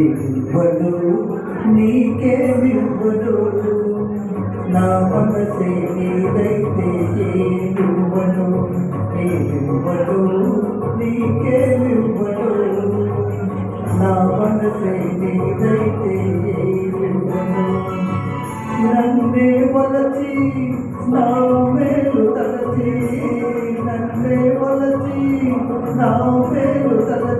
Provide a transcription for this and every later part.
ఇవ్వడు నీకేమివ్వడు నా మనసే నీదైతే ఏమివ్వడు ఇవ్వడు నీకేమివ్వడు నా మనసే నీదైతే ఏమివ్వడు నన్నే వలచి నా మేలు తలచి నన్నే వలచి నా మేలు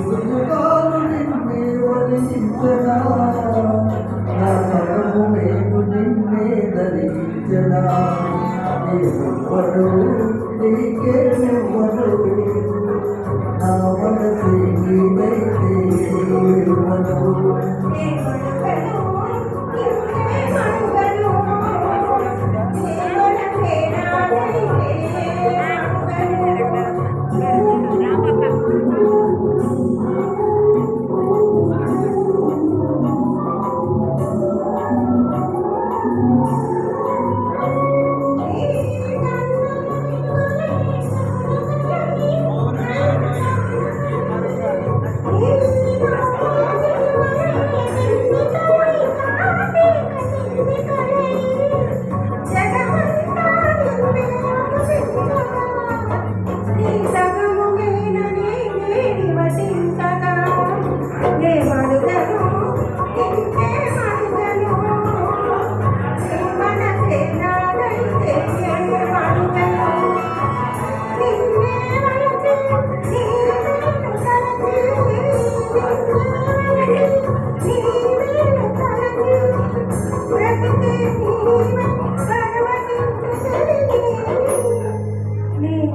యుగయుగాలు నిన్నే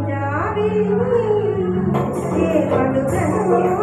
జాబిలి ఏ పడుగను